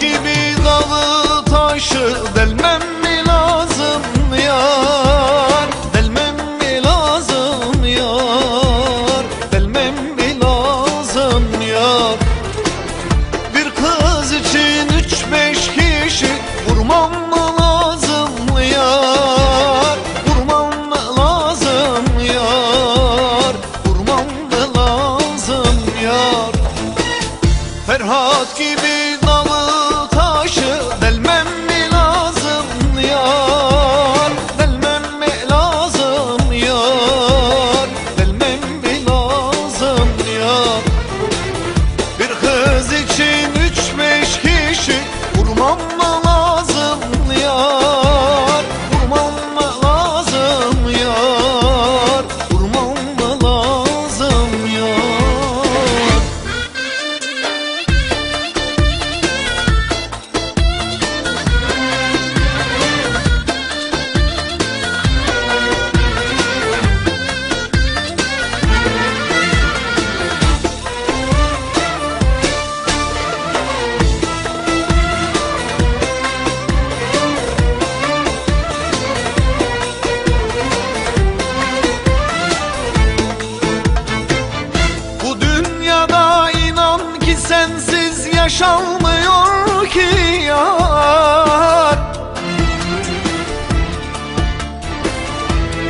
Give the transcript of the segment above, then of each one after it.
gibi dalı taşı delmem mi lazım yar? Delmem mi lazım yar? Delmem mi lazım yar? Bir kız için üç beş kişi vurmam mı lazım yar? Vurmam mı lazım yar? Vurmam mı lazım yar? Ferhat gibi dalı sensiz yaşanmıyor ki yar.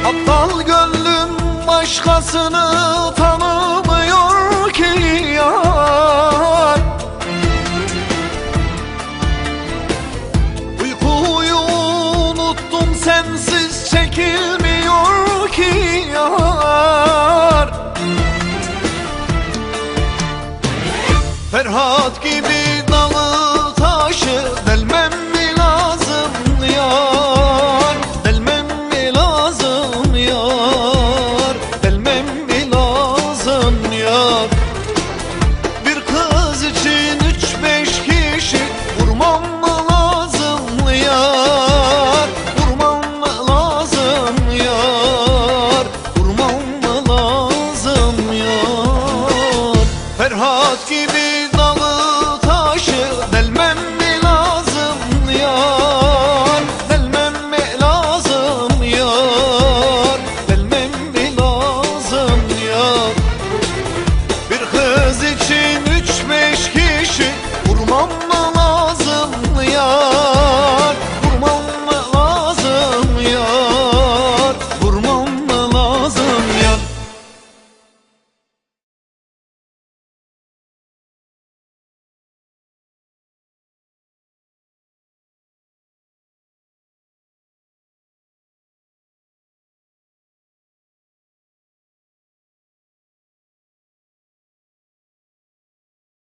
Aptal gönlüm başkasını tanımıyor Ferhat gibi dalı taşı delmem mi lazım yar? Delmem mi lazım yar? Delmem mi lazım yar? Bir kız için üç beş kişi vurmam mı lazım yar? Vurmam mı lazım yar? Vurmam mı lazım yar? Ferhat gibi